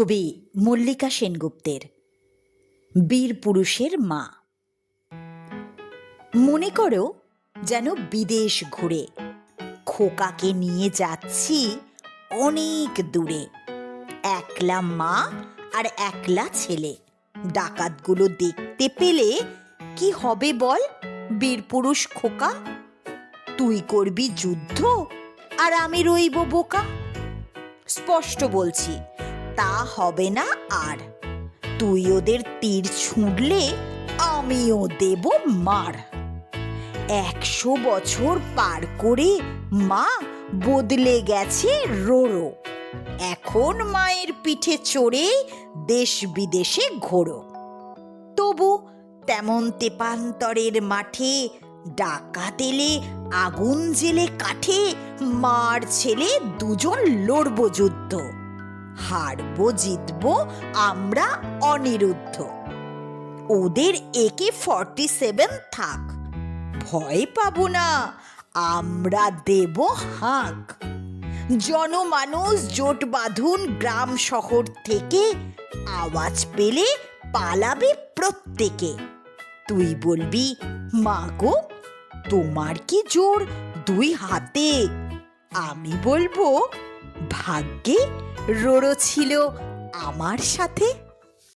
কবি মল্লিকা সেনগুপ্তের, বীর পুরুষের মা। মনে করো যেন বিদেশ ঘুরে খোকাকে নিয়ে যাচ্ছি অনেক দূরে। একলা মা আর একলা ছেলে, ডাকাতগুলো দেখতে পেলে কি হবে বল বীরপুরুষ খোকা? তুই করবি যুদ্ধ আর আমি রইব বোকা। স্পষ্ট বলছি তা হবে না আর। তুই ওদের তীর ছুঁড়লে আমিও দেব মার। একশো বছর পার করে মা বদলে গেছে রোরো। এখন মায়ের পিঠে চড়ে দেশ বিদেশে ঘোরো। তবু তেমন তেপান্তরের মাঠে ডাকাত এলে, আগুন জেলে কাঠে মার ছেলে দুজন লড়বো যুদ্ধ। হারবো, জিতবো, আমরা অনিরুদ্ধ। ওদের একে ফর্টি সেভেন থাক। ভয় পাবো না, আমরা দেব হাঁক। জনমানুষ জোট বাঁধুন গ্রাম শহর থেকে, আওয়াজ পেলে পালাবে প্রত্যেকে। তুই বলবি, মা গো, তোমার কি জোর দুই হাতে? আমি বলব ভাগ্যে রোড়ো ছিল আমার সাথে